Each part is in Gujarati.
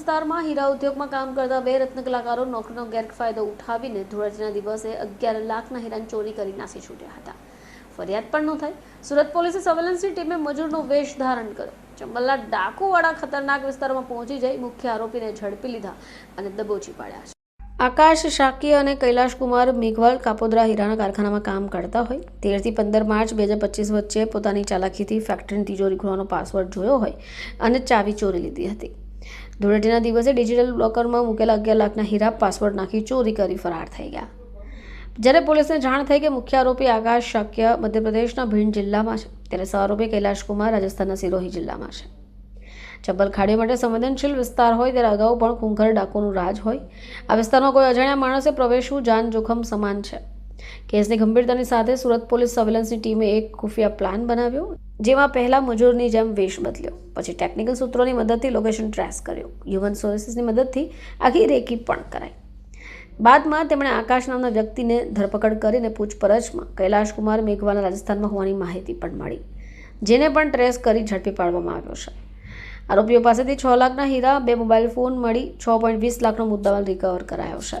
વિસ્તારમાં હીરા ઉદ્યોગમાં કામ કરતા બે રત્ન કલાકારો નોકરીનો ગેરફાયદો ઉઠાવીને ધોળાજીના દિવસે અગિયાર લાખના હીરાની ચોરી કરી નાસી છૂટ્યા હતા. ફરિયાદ પણ ન થઈ. સુરત પોલીસે સર્વેલન્સની ટીમે મજૂરનો વેશ ધારણ કર્યો. ચંબલના ડાકુવાળા ખતરનાક વિસ્તારમાં પહોંચી જઈ મુખ્ય આરોપીને ઝડપી લીધા અને દબોચી પાડ્યા છે. આકાશ શાકી અને કૈલાશ કુમાર મેઘવાલ કાપોદરા હીરાના કારખાનામાં કામ કરતા હોય. તેરથી પંદર માર્ચ બે હજાર પચીસ વચ્ચે પોતાની ચાલાકીથી ફેક્ટરીની તિજોરી ખોલવાનો પાસવર્ડ જોયો હોય અને ચાવી ચોરી લીધી હતી. ધૂળેટીના દિવસે ડિજિટલ લોકરમાં મૂકેલા અગિયાર લાખના હીરા, પાસવર્ડ નાખી ચોરી કરી ફરાર થઈ ગયા. જ્યારે પોલીસને જાણ થઈ કે મુખ્ય આરોપી આકાશ શાક્ય મધ્યપ્રદેશના ભીંડ જિલ્લામાં છે, ત્યારે સહઆરોપી કૈલાશ કુમાર રાજસ્થાનના સિરોહી જિલ્લામાં છે. ચંબલ ખાડી માટે સંવેદનશીલ વિસ્તાર હોય ત્યારે અગાઉ પણ ખૂંખર ડાકોનું રાજ હોય. આ વિસ્તારમાં કોઈ અજાણ્યા માણસે પ્રવેશવું જાન જોખમ સમાન છે. કેસની ગંભીરતાની સાથે સુરત પોલીસ સર્વેલન્સની ટીમે એક ખુફિયા પ્લાન બનાવ્યો, જેમાં પહેલા મજૂરની જેમ વેશ બદલ્યો. પછી ટેકનિકલ સૂત્રોની મદદથી લોકેશન ટ્રેસ કર્યો. હ્યુમન સોર્સિસની મદદથી આખી રેકી પણ કરાઈ. બાદમાં તેમણે આકાશ નામના વ્યક્તિને ધરપકડ કરીને પૂછપરછમાં કૈલાશકુમાર મેઘવાના રાજસ્થાનમાં હોવાની માહિતી પણ મળી, જેને પણ ટ્રેસ કરી ઝડપી પાડવામાં આવ્યો છે. આરોપીઓ પાસેથી છ લાખના હીરા, બે મોબાઈલ ફોન મળી, છ પોઈન્ટ વીસ લાખનો મુદ્દામાલ રિકવર કરાયો છે.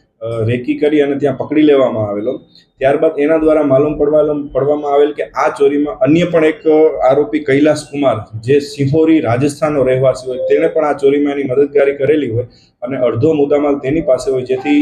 રેકી કરી અને ત્યાં પકડી લેવામાં આવેલો. ત્યારબાદ એના દ્વારા માલુમ પડવા પડવામાં આવેલ કે આ ચોરીમાં અન્ય પણ એક આરોપી કૈલાસ કુમાર, જે સિહોરી રાજસ્થાનનો રહેવાસી હોય, તેણે પણ આ ચોરીમાં એની મદદગારી કરેલી હોય અને અડધો મુદ્દામાલ તેની પાસે હોય, જેથી